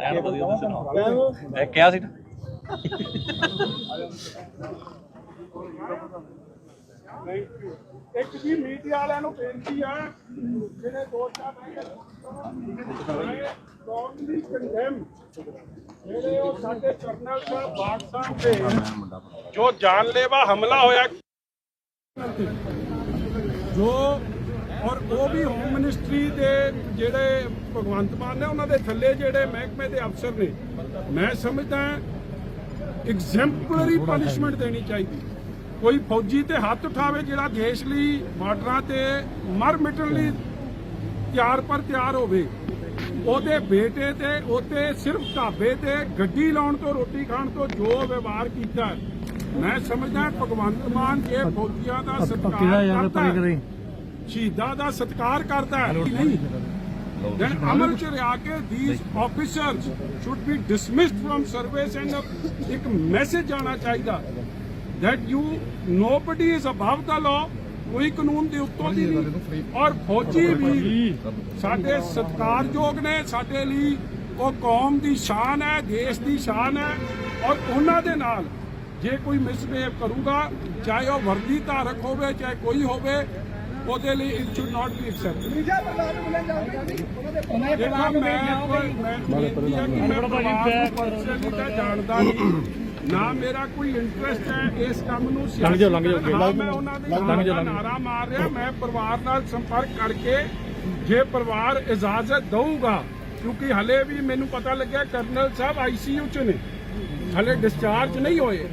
ਐਨ ਵਧੀਆ ਤੁਸੀਂ ਸੁਣਾਓ ਇਹ ਕਿਹਾ ਸੀ? ਨਾ ਇੱਕ ਜੀ ਮੀਡੀਆ ਵਾਲਿਆਂ ਨੂੰ ਬੇਨਤੀ ਆ ਜਿਹੜੇ ਦੋ ਚਾਰ ਕੌਮਲੀ ਕੰਡੈਮ ਜਿਹੜੇ ਉਹ ਸਾਡੇ ਕਰਨਲ ਸਾਹਿਬ ਬਾਗ ਸਾਹਿਬ ਤੇ ਜੋ ਜਾਨਲੇਵਾ ਹਮਲਾ ਹੋਇਆ ਜੋ ਔਰ ਉਹ ਵੀ ਹੋਮ ਮਿਨਿਸਟਰੀ ਦੇ ਜਿਹੜੇ ਭਗਵੰਤ ਮਾਨ ਨੇ ਉਹਨਾਂ ਦੇ ਥੱਲੇ ਜਿਹੜੇ ਮਹਿਕਮੇ ਦੇ ਅਫਸਰ ਨੇ। ਮੈਂ ਸਮਝਦਾ ਐਗਜ਼ੈਂਪਲਰੀ ਪਨਿਸ਼ਮੈਂਟ ਦੇਣੀ ਚਾਹੀਦੀ। ਕੋਈ ਫੌਜੀ ਤੇ ਹੱਥ ਉਠਾਵੇ ਜਿਹੜਾ ਦੇਸ਼ ਲਈ ਬਾਰਡਰਾਂ ਤੇ ਮਰ ਮਿਟਣ ਲਈ ਤਿਆਰ ਪਰ ਤਿਆਰ ਹੋਵੇ। ਉਹਦੇ ਬੇਟੇ ਤੇ ਉਹਤੇ ਸਿਰਫ ਢਾਬੇ ਤੇ ਗੱਡੀ ਲਾਉਣ ਤੋਂ ਰੋਟੀ ਖਾਣ ਤੋਂ ਜੋ ਵਿਵਹਾਰ ਕੀਤਾ ਮੈਂ ਸਮਝਦਾ ਭਗਵੰਤ ਮਾਨ ਇਹ ਫੌਜੀਆਂ ਦਾ ਸਤਿਕਾਰ ਕਰਦਾ ਸ਼ਹੀਦਾਂ ਦਾ ਸਤਿਕਾਰ ਕਰਦਾ ਹੈ। ਨਹੀਂ। then ਅਮਲ ਚ ਰਿਆ ਕੇ these officers should be dismissed from service and ਇੱਕ ਮੈਸੇਜ ਜਾਣਾ ਚਾਹੀਦਾ that you nobody is above the law ਕੋਈ ਕਾਨੂੰਨ ਦੇ ਉੱਤੋਂ ਦੀ ਨਹੀਂ। ਔਰ ਫੌਜੀ ਵੀ ਸਾਡੇ ਸਤਿਕਾਰਯੋਗ ਨੇ ਸਾਡੇ ਲਈ ਉਹ ਕੌਮ ਦੀ ਸ਼ਾਨ ਹੈ ਦੇਸ਼ ਦੀ ਸ਼ਾਨ ਹੈ। ਔਰ ਉਹਨਾਂ ਦੇ ਨਾਲ ਜੇ ਕੋਈ ਮਿਸਬਿਹੇਵ ਕਰੂਗਾ ਚਾਹੇ ਉਹ ਵਰਦੀ ਧਾਰਕ ਹੋਵੇ ਚਾਹੇ ਕੋਈ ਹੋਵੇ ਉਹਦੇ ਲਈ it should not be accepted ਦੇਖੋ ਮੈਂ ਨੂੰ personally ਤਾਂ ਜਾਣਦਾ ਨਹੀਂ। ਨਾ ਮੇਰਾ ਕੋਈ ਇੰਟਰਸਟ ਹੈ ਇਸ ਕੰਮ ਨੂੰ ਲੰਘ ਜਾਓ ਲੰਘ ਜਾਓ ਮੈਂ ਉਹਨਾਂ ਦੇ ਲੰਘ ਜਾਓ ਨਾਰਾ ਮਾਰ ਰਿਹਾ ਮੈਂ ਪਰਿਵਾਰ ਨਾਲ ਸੰਪਰਕ ਕਰਕੇ ਜੇ ਪਰਿਵਾਰ ਇਜਾਜ਼ਤ ਦਊਗਾ ਕਿਉਂਕਿ ਹਲੇ ਵੀ ਮੈਨੂੰ ਪਤਾ ਲੱਗਿਆ ਕਰਨਲ ਸਾਹਿਬ ਆਈਸੀਯੂ ਚ ਨੇ। ਹਲੇ ਡਿਸਚਾਰਜ ਨਹੀਂ ਹੋਏ।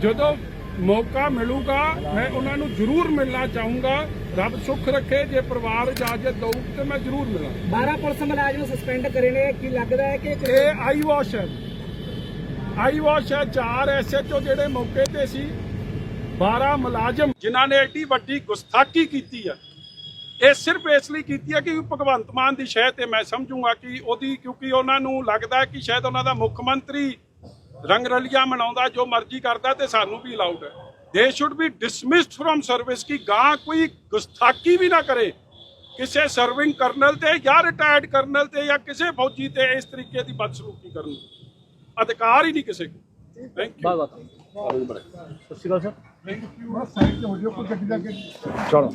ਜਦੋਂ ਮੌਕਾ ਮਿਲੂਗਾ ਮੈਂ ਉਹਨਾਂ ਨੂੰ ਜ਼ਰੂਰ ਮਿਲਣਾ ਚਾਹੂੰਗਾ। ਰੱਬ ਸੁੱਖ ਰੱਖੇ ਜੇ ਪਰਿਵਾਰ ਇਜਾਜ਼ਤ ਦਊ ਤੇ ਮੈਂ ਜ਼ਰੂਰ ਮਿਲਾਂ। 12 ਪੁਲਿਸ ਮੁਲਾਜ਼ਮ ਸਸਪੈਂਡ ਕਰੇ ਨੇ ਕੀ ਲੱਗਦਾ ਹੈ ਕਿ ਇਹ ਆਈ ਵਾਸ਼ ਹੈ। ਆਈ ਵਾਸ਼ ਹੈ ਚਾਰ ਐਸਐਚਓ ਜਿਹੜੇ ਮੌਕੇ ਤੇ ਸੀ। 12 ਮੁਲਾਜ਼ਮ ਜਿਨ੍ਹਾਂ ਨੇ ਐਡੀ ਵੱਡੀ ਗੁਸਤਾਖੀ ਕੀਤੀ ਹੈ ਇਹ ਸਿਰਫ ਇਸ ਲਈ ਕੀਤੀ ਹੈ ਕਿ ਭਗਵੰਤ ਮਾਨ ਦੀ ਸ਼ਹਿ ਤੇ ਮੈਂ ਸਮਝੂੰਗਾ ਕਿ ਉਹਦੀ ਕਿਉਂਕਿ ਉਹਨਾਂ ਨੂੰ ਲੱਗਦਾ ਹੈ ਕਿ ਸ਼ਾਇਦ ਉਹਨਾਂ ਦਾ ਮੁੱਖ ਮੰਤਰੀ ਰੰਗ ਰਲੀਆਂ ਮਨਾਉਂਦਾ ਜੋ ਮਰਜ਼ੀ ਕਰਦਾ ਤੇ ਸਾਨੂੰ ਵੀ ਅਲਾਉਡ ਹੈ। They should be dismissed from service ਕਿ ਗਾਂ ਕੋਈ ਗੁਸਤਾਖੀ ਵੀ ਨਾ ਕਰੇ। ਕਿਸੇ ਸਰਵਿੰਗ ਕਰਨਲ ਤੇ ਜਾਂ ਰਿਟਾਇਰਡ ਕਰਨਲ ਤੇ ਜਾਂ ਕਿਸੇ ਫੌਜੀ ਤੇ ਇਸ ਤਰੀਕੇ ਦੀ ਬਦਸਲੂਕੀ ਕਰਨ ਦਾ ਅਧਿਕਾਰ ਹੀ ਨਹੀਂ ਕਿਸੇ ਕੋਲ। ਥੈਂਕ ਯੂ ਜਾਣਾ ਹੈ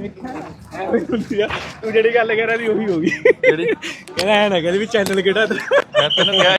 ਤੂੰ ਜਿਹੜੀ ਗੱਲ ਕਹਿ ਰਿਹਾ ਉਹੀ ਹੋ ਗਈ। ਜਿਹੜੀ ਕਹਿੰਦਾ ਐ ਨਾ ਕਹਿੰਦੇ ਵੀ ਚੈਨਲ ਕਿਹੜਾ ਤੇਰਾ? ਮੈਂ ਤੈਨੂੰ ਕਿਹਾ